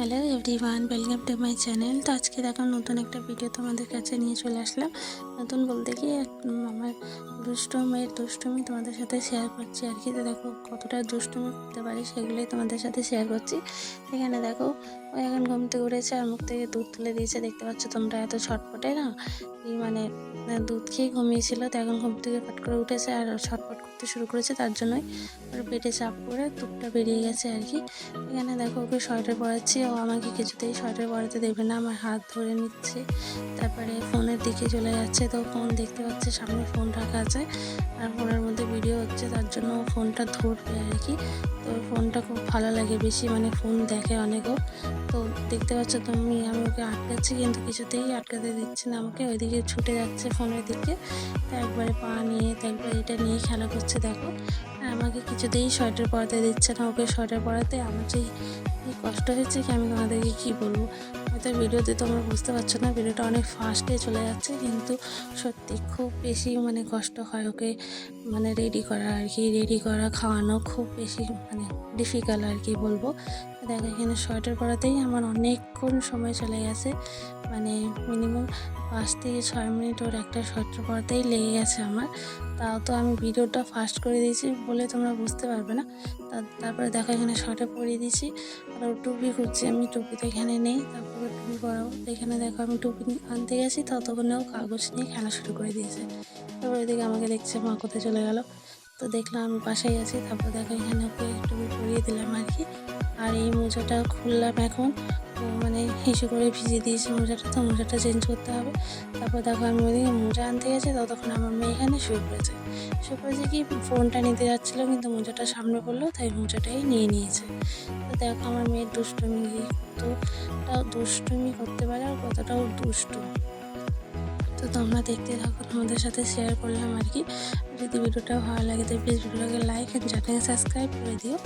Hello everyone welcome to my channel তো আজকে দেখো নতুন একটা ভিডিও তোমাদের কাছে নিয়ে চলে আসলাম। নতুন বলতে কি আমার দুষ্টমের দুষ্টমি তোমাদের সাথে শেয়ার করছি আর কি। তো দেখো কতটা দুষ্টমি করতে পারি সেগুলোই তোমাদের সাথে শেয়ার করছি। এখানে দেখো, ও এখন ঘুম থেকে উঠেছে আর মুখ থেকে দুধ তুলে দিয়েছে। দেখতে পাচ্ছ তোমরা এত ছটপটে না? এই মানে দুধ খেয়ে ঘুমিয়েছিল, তো এখন ঘুম থেকে ফট করে উঠেছে আর ছটপট করতে শুরু করেছে। তার জন্যই ওর পেটে চাপ করে দুধটা বেরিয়ে গেছে আর কি। এখানে দেখো ওকে সোয়েটার পরাচ্ছি ও আমাকে কিছুতেই শর্টের পরাতে দেবে না, আমার হাত ধরে নিচ্ছে। তারপরে ফোনের দিকে চলে যাচ্ছে, তো ফোন দেখতে পাচ্ছে, সামনে ফোন রাখা আছে। আর ফোনের মধ্যে ভিডিও হচ্ছে, তার জন্য ফোনটা ধরবে আর কি। তো ফোনটা খুব ভালো লাগে বেশি মানে ফোন দেখে অনেকও তো দেখতে পাচ্ছ তুমি, আমি ওকে আটকাচ্ছি, কিন্তু কিছুতেই আটকাতে দিচ্ছে না আমাকে, ওইদিকে ছুটে যাচ্ছে ফোনের দিকে। তো একবারে পা নিয়ে, তো একবার এটা নিয়ে খেলা করছে, দেখো। আমাকে কিছুতেই সোয়েটার পরাতে দিচ্ছে না, ওকে সোয়েটার পরাতে আমার যে কষ্ট হয়েছে কি আমি তোমাদেরকে কী বলব? হয়তো ভিডিওতে তোমরা বুঝতে পারছ না, ভিডিওটা অনেক ফাস্টে চলে যাচ্ছে, কিন্তু সত্যি খুব বেশি মানে কষ্ট হয় ওকে মানে রেডি করা আর কি রেডি করা খাওয়ানো খুব বেশি মানে ডিফিকাল্ট আর কি বলব। দেখো এখানে সোয়েটার পরাতেই আমার অনেকক্ষণ সময় চলে গেছে মানে মিনিমাম পাঁচ থেকে ছয় মিনিট ওর একটা সোয়েটার পরাতেই লেগে গেছে আমার। তাও তো আমি ভিডিওটা ফাস্ট করে দিয়েছি বলে তোমরা বুঝতে পারবে না। তারপরে দেখো এখানে সোয়েটার পরিয়ে দিয়েছি, আর ও টুপি খুঁজছি, আমি টুপি তো এখানে নেই, তারপরে টুপি পরাবো এখানে দেখো আমি টুপি আনতে গেছি, ততক্ষণে ও কাগজ নিয়ে খেলা শুরু করে দিয়েছে। তারপর এদিকে আমাকে দেখছে মা কোথায় চলে গেল। তো দেখলাম আমি পাশেই আছি, তারপর দেখো এখানে ওকে টুপি পরিয়ে দিলাম আর কি। আর এই মোজাটা খুললাম এখন। মানে হিসু করে ভিজিয়ে দিয়েছি মোজাটা, তো মোজাটা চেঞ্জ করতে হবে। তারপর দেখো আমি ওইদিকে মোজা আনতে গেছি, ততক্ষণ আমার মেয়ে এখানে শুয়ে পড়েছে। শুয়ে পড়েছে কি, ফোনটা নিতে যাচ্ছিল কিন্তু মোজাটা সামনে পড়ল, তাই মোজাটাই নিয়ে নিয়েছে। তো দেখো আমার মেয়ের দুষ্টমি দুষ্টুমি কতটা দুষ্টুমি করতে পারে আর কতটাও দুষ্টু। তো তোমরা দেখতে থাকো, তোমাদের সাথে শেয়ার করলাম আর কি। যদি ভিডিওটা ভালো লাগে তো প্লিজ ভিডিওটাকে লাইক অ্যান্ড চ্যানেল সাবস্ক্রাইব করে দিও।